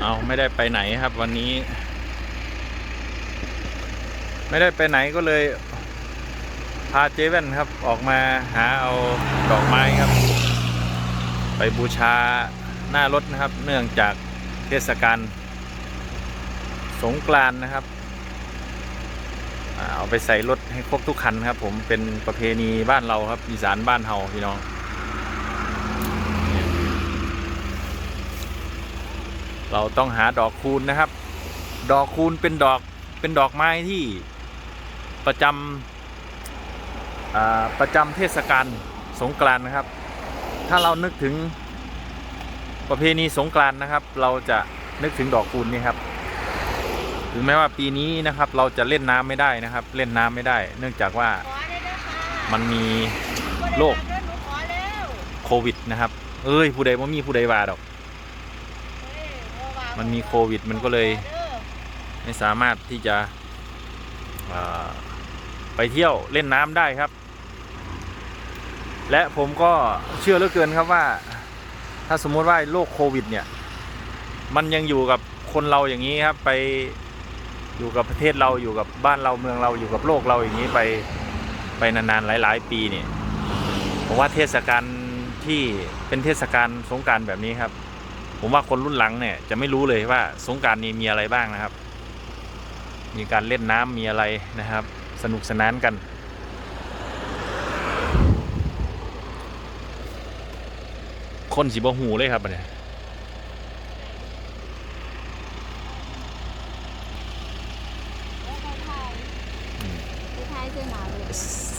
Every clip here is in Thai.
เอาไม่ได้ไปไหนครับ วันนี้ ไม่ได้ไปไหนก็เลย พาเจเว่นครับ ออกมาหาเอาดอกไม้ครับ ไปบูชาหน้ารถนะครับ เนื่องจากเทศกาลสงกรานนะครับ เอาไปใส่รถให้ครบทุกคันครับ ผมเป็นประเพณีบ้านเราครับอีสานบ้านเฮาพี่น้อง เราต้องหาดอกคูณนะครับ ดอกคูณเป็นดอกเป็นดอกไม้ที่ประจำประจำเทศกาลสงกรานต์นะครับ ถ้าเรานึกถึงประเพณีสงกรานต์นะครับ เราจะนึกถึงดอกคูณนี่ครับถึงแม้ว่าปีนี้นะครับเราจะเล่นน้ำไม่ได้นะครับ เล่นน้ำไม่ได้ เนื่องจากว่ามันมีโรคโควิดนะครับ เอ้ยผู้ใดว่ามีผู้ใดว่าดอก มันมีโควิด มันก็เลยไม่สามารถที่จะไปเที่ยวเล่นน้ำได้ครับ และผมก็เชื่อเหลือเกินครับว่า ถ้าสมมติว่าโรคโควิด เนี่ย มันยังอยู่กับคนเราอย่างนี้ครับ ไปอยู่กับประเทศเราอยู่กับบ้านเราเมืองเราอยู่กับโลกเราอย่างนี้ไปไปนานๆหลาย ๆ ปีเนี่ยผมว่าเทศกาลที่เป็นเทศกาลสงการแบบนี้ครับ ผมว่าคนรุ่นหลังเนี่ยจะไม่รู้เลยว่าสงกรารนี้มีอะไรบ้างนะครับ มีการเล่นน้ำมีอะไรนะครับ สนุกสนานกัน คนสีบหูเลยครับอันเนี่ยแล้วก็ถ่ายไปถ่ายเสื้อหนาวเลย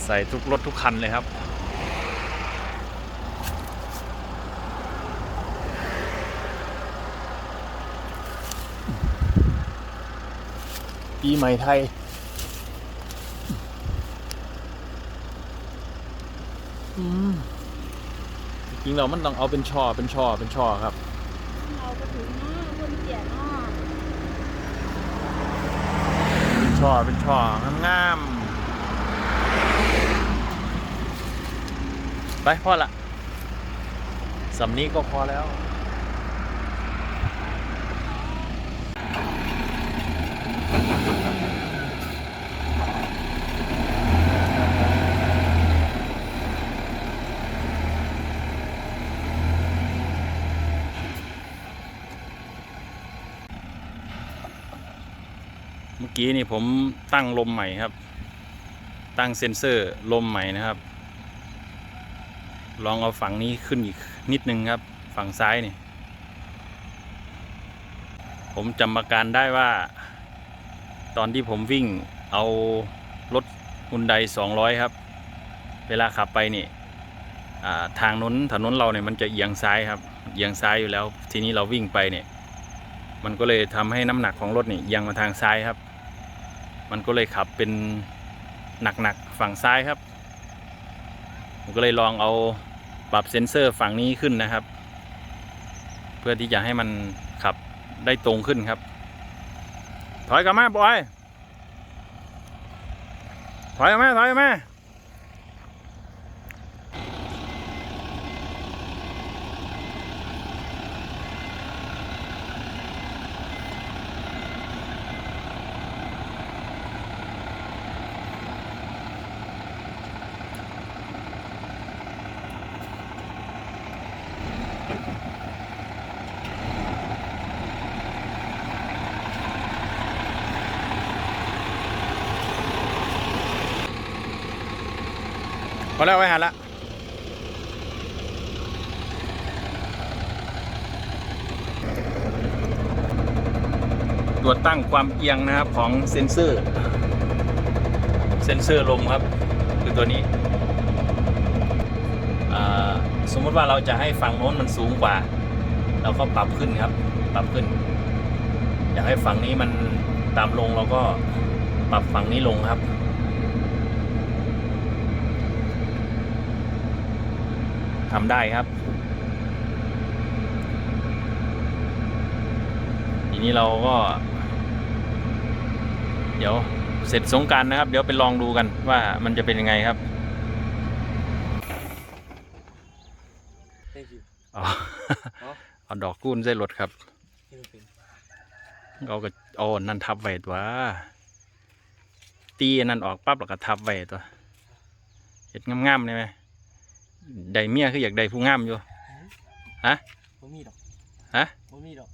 ใส่ทุกรถทุกคันเลยครับ ปีใหม่ไทย อืมจริงๆเรามันต้องเอาเป็นช่อเป็นช่อเป็นช่อครับ เราก็ถึงเนาะคนเสียเนาะเป็นช่อเป็นช่องามๆไปพอละสำนี้ก็พอแล้ว เมื่อกี้นี่ผมตั้งลมใหม่ครับ ตั้งเซ็นเซอร์ลมใหม่นะครับ ลองเอาฝั่งนี้ขึ้นอีกนิดนึงครับ ฝั่งซ้ายนี่ ผมจำอาการได้ว่า ตอนที่ผมวิ่งเอารถฮุนได200 ครับ เวลาขับไปนี่ทางน้นถนนเราเนี่ยมันจะเอียงซ้ายครับเอียงซ้ายอยู่แล้ว ทีนี้เราวิ่งไปเนี่ย มันก็เลยทำให้น้ำหนักของรถเนี่เอียงมาทางซ้ายครับ มันก็เลยขับเป็นหนักๆฝั่งซ้ายครับ ผมก็เลยลองเอาปรับเซ็นเซอร์ฝั่งนี้ขึ้นนะครับ เพื่อที่จะให้มันขับได้ตรงขึ้นครับ ถอยกลับมาบอย ถอยกลับมาถอยกลับมา พอแล้วไว้หันละตรวจตั้งความเอียงนะครับของเซ็นเซอร์ เซ็นเซอร์ลมครับ คือตัวนี้ สมมติว่าเราจะให้ฝั่งโน้นมันสูงกว่า เราก็ปรับขึ้นครับ ปรับขึ้น อยากให้ฝั่งนี้มันตามลงเราก็ปรับฝั่งนี้ลงครับ ทำได้ครับ ทีนี้เราก็ เดี๋ยวเสร็จสงกรารนะครับ เดี๋ยวไปลองดูกันว่ามันจะเป็นยังไงครับ Thank you. อ๋ออ๋อเอาดอกกุ้นใส่รถครับ Philippines. เราก็เอาอันนั่นทับไว้ตัวตีอันนั่นออกปั๊บแล้วก็ทับไว้ตัวเห็ดงามๆได้ไหม ได้เมียคืออยากได้ผู้งามอยู่บ่มีดอกฮะ บ่มีดอก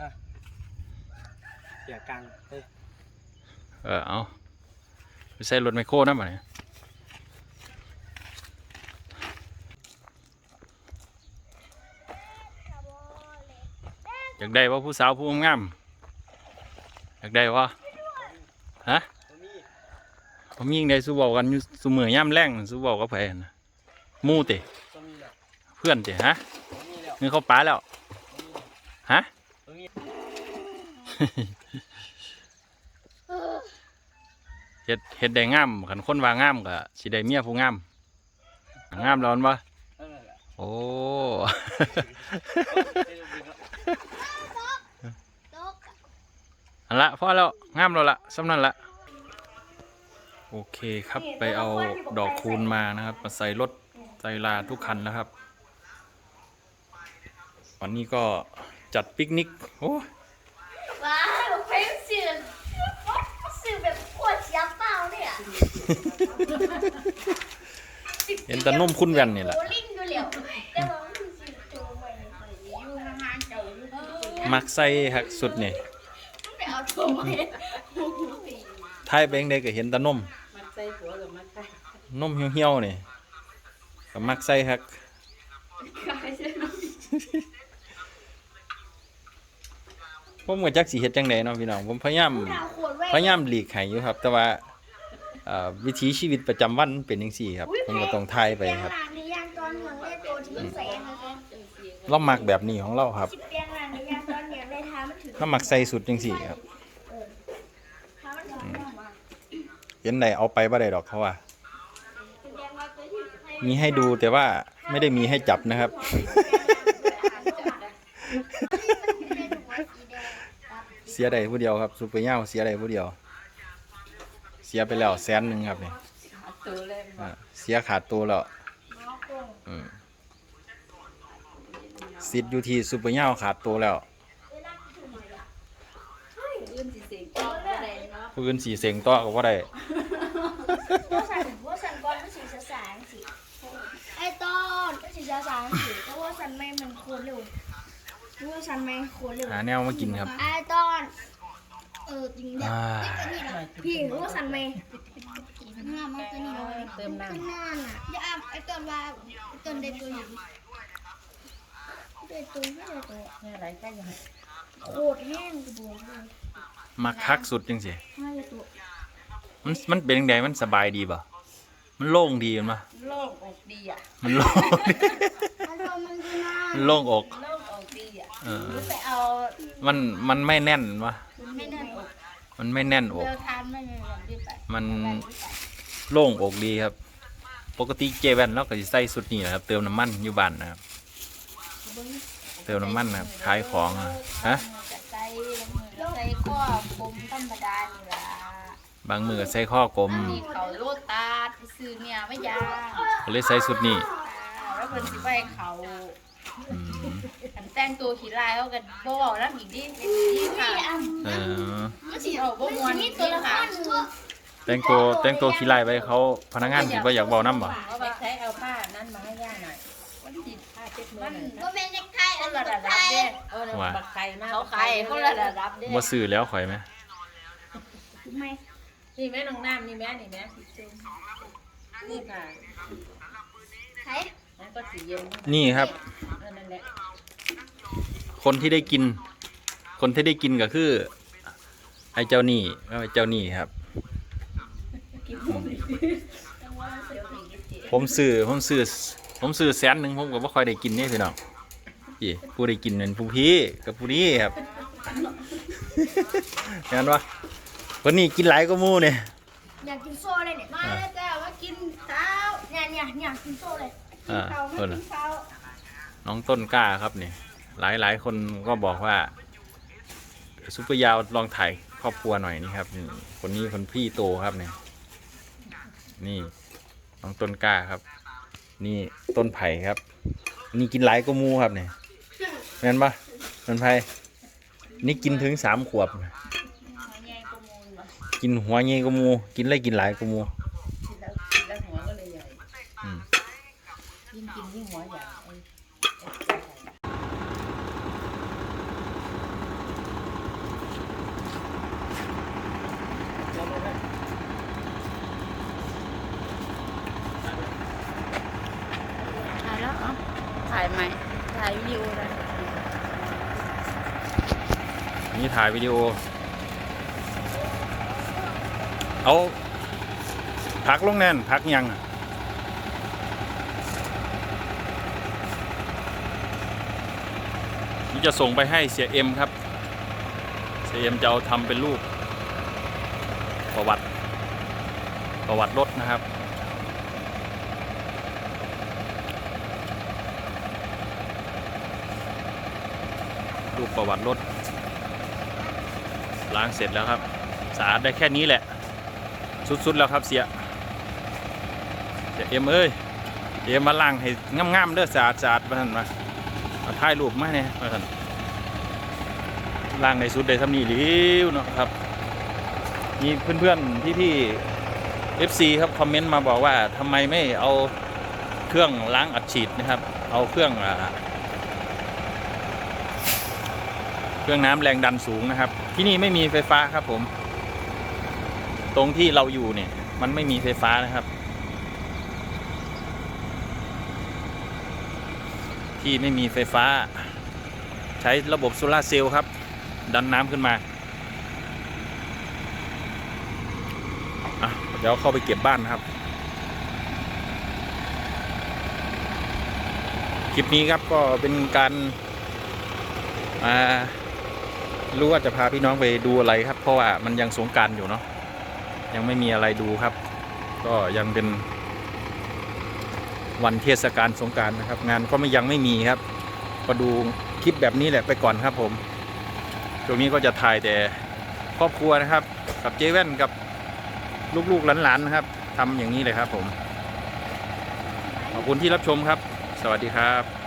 อะเสียกลางเฮ้ยเออเอาไปใส่รถไมคโครนะบ่เนี่ยอยากได้ว่าผู้สาวผู้งามอยากได้ว่าฮะบ่มี ผมยิงได้สู้บอกกันอยู่สู้มือย่ำแรงสู้บอกกับไผหั่นนะหมู่ติบ่มีแล้วเพื่อนติฮะบ่มีแล้วเงินเขาป้าแล้วบ่มีแล้วฮะบ่มีเฮ็ดเฮ็ดได้งามคันคนว่างามก็สิได้เมียผู้งามงามแล้วแม่นบ่นั่นแหละโอ้เอ้ยบ่มีแล้วตก อันละพอแล้วงามแล้วละสำนั้นละ โอเคครับไปเอาดอกคูณมานะครับ มาใส่รถใส่ลาทุกคันแล้วครับวันนี้ก็จัดปิกนิกโอ้ว้าวเพลงสื่อสื่อแบบปวดยับเปล่าเนี่ยเห็นแต่นุ่มคุ้นแว่นนี่แหละโบลิ่งดูเหลียวแต่ว่ามันคือสื่อโจมไปอยู่ห่างๆเจ้าอยู่มักใส่หักสุดนี่ไปเอาโจมไปท้ายเบงได้ก็เห็นแต่นมมันใส่ หัวหรือมันใส่นมเหี่ยวๆนี่ก็มักใส่หักขายใช่ไหมผมก็จักสิเฮ็ดจังไดเนาะพี่น้องผมพยายามดาวขวดไว้พยายามหลีกให้อยู่ครับ แต่ว่าเอ่อวิถีชีวิตประจำวันมันเป็นจังซี่ครับผมก็ต้องทายไปครับเปลี่ยนหลังในยางตอนเหมืองเล่ตัวที่แสงเลยเรามักแบบนี้ของเราครับสิบเปลี่ยนหลังในยางตอนเหมืองเลยท้ามันถึงเรามักใส่สุดจังซี่ครับ ท้ามันถึงมากมา เห็นได้เอาไปบ่ได้ดอกเขาว่ามีให้ดูแต่ว่าไม่ได้มีให้จับนะครับ เสียได้ผู้เดียวครับซูเปอร์เน่าเสียได้ผู้เดียว เสียไปแล้วแสนหนึ่งครับเนอ่าเสียขาดตัวแล้วอืมสิทธิ์อยู่ที่ซูเปอร์เน่าขาดตัวแล้ว อื่นสิเสียงจ้องอะไรเนาะ ผู้อื่นสีเสงต่อก็ว่าได้ว่าสันว่าสันก้อนมันสีสางสิไอตอนมันสีสางสิเพราะว่าสันไม่มันโคตรเร็วเพราะว่าสันไม่โคตรเร็วหาแนวมากินครับไอตอนเออจริงเนี่ยอ่าพี่เพราะว่าสันไม่ห้ามันตัวนี้เลยเติมน้ข้างหน้าน่ะอย่าอ้ไอตอนว่าไอตอนได้ตัวอย่างได้ตัวไม่ได้ตัวำนี่อะไรก็ยังโคตรแห้งกระบอกเลย มักคักสุดจังสิไม่ได้ตัวมันมันเป็นยังไงมันสบายดีป่ะมันโล่งดีมั้ยโล่งอกดีอะมันโล่งไอตอนมันคือหน้ามันโล่งอก โล่งอกดีอะเออหรือไปเอามันมันไม่แน่นวะไม่ได้ตัวมันไม่แน่นอกเลือทานไม่มีวันที่ไปมันโล่งอกดีครับ ปกติเจแวนเราก็จะใส่สุดนี่แหละครับ เติมน้ำมันอยู่บ้านนะครับ เติมน้ำมันนะครับขายของอะฮะ จะใส่ใส่ ข้อกลมธรรมดานี่ล่ะบางมือก็ใส่ข้อกลมอันนี้เขาโลตาดไปซื้อเนี่ยไม่ยากก็เลยใส่สุดนี่แล้วเพิ่นสิไปเขาอืมอันแต่งตัวขี้ลายเขากันบ่บอกแล้วอีกดิดีค่ะเออมันสิเอาบ่ม่วนนี่ตัวละครแต่งตัวแต่งตัวขี้ไล่ไปเขาพนักงานคิดว่าอยากเบาน้ำบ่ เอาไปใช้เอาผ้านั้นมาให้ย่าหน่อยมัน ติดผ้าเช็ดมือหน่อยนะก็เป็นเด็กไทยคอันนละละระไทดับยเด้เออบักไข่มากเขาไข่คนละระดับเด้บ่ซื้อแล้วข่อยไหมไม่นี่แม่น้องน้ำนี่แม่นี่แม่นี่ค่ะไทยนั่นก็สีเย็นนี่ครับ เออนั่นแหละคนที่ได้กิน คนที่ได้กินก็คือ ไอ้เจ้านี่ก็ไอ้เจ้านี่ครับผมซื้อผมซื้อ ผมซื้อแสนหนึ่งผมก็บ่ค่อยได้กินนี่พี่น้องพี่ผู้ได้กินเป็นผู้พี่กับผู้นี้ครับเห็นปะคนนี้กินหลายก็มู่เนี่ยอยากกินโซ่เลยเนี่ยมาแล้วจ้าว่ากินเท้าเนี่ยเนี่ยเนี่ยกินโซ่เลยอ่าเท้าไม่เพิ่นกิน่ะนเท้าน้องต้นกล้าครับนี่หลายหลายคนก็บอกว่าซุปเปอร์ยาวลองถ่ายครอบครัวหน่อยนี่ครับนี่คนนี้คนพี่โตครับนี่นี่น้องต้นกล้าครับ นี่ต้นไผ่ครับ นี่กินหลายก็มูครับนี่แม่นปะต้นไผ่นี่กินถึงสามขวบหัวใหญ่กว่ามูลวะกินหัวเงี้ยกว่าหมู กินอะไรกินหลายกว่าหมูกินแล้วกินแล้วหัวก็เลยใหญ่อืมยิ่งกินยิ่งหัวใหญ่เอ้ย ถ่ายแล้วเหรอ ถ่ายใหม่ ถ่ายวิดีโอแล้วนี่ถ่ายวิดีโอ เอาพักลงแน่นพักยังนี่จะส่งไปให้เสียเอ็มครับ เสียเอ็มจะเอาทำเป็นรูปประวัติ ประวัติรถนะครับ รูปประวัติรถล้างเสร็จแล้วครับ สะอาดได้แค่นี้แหละ สุดๆแล้วครับเสียเสียเอ็มเอ้ยเอ็มมาล้างให้งามๆเด้อสะอาดสะอาดมาท่านมามาถ่ายรูปมาเนี่ยมาท่านล้างในสุดได้ทำนี่หลิวเนาะครับมีเพื่อนๆพี่ๆ FC ครับคอมเมนต์มาบอกว่าทำไมไม่เอาเครื่องล้างอัดฉีดนะครับ เอาเครื่องอ่า เครื่องน้ำแรงดันสูงนะครับ ที่นี่ไม่มีไฟฟ้าครับผม ตรงที่เราอยู่เนี่ย มันไม่มีไฟฟ้านะครับ ที่ไม่มีไฟฟ้า ใช้ระบบโซลาเซลล์ครับ ดันน้ำขึ้นมาเดี๋ยวเข้าไปเก็บบ้านนะครับ คลิปนี้ครับก็เป็นการมา รู้ว่าจะพาพี่น้องไปดูอะไรครับ เพราะว่ามันยังสงการอยู่เนาะยังไม่มีอะไรดูครับ ก็ยังเป็น วันเทศกาลสงการนะครับ งานก็ไม่ยังไม่มีครับก็ดูคลิปแบบนี้แหละไปก่อนครับ ผมช่วงนี้ก็จะถ่ายแต่ครอบครัวนะครับ กับเจแว่นกับลูกๆหลานๆนะครับทำอย่างนี้เลยครับ ผมขอบคุณที่รับชมครับ สวัสดีครับ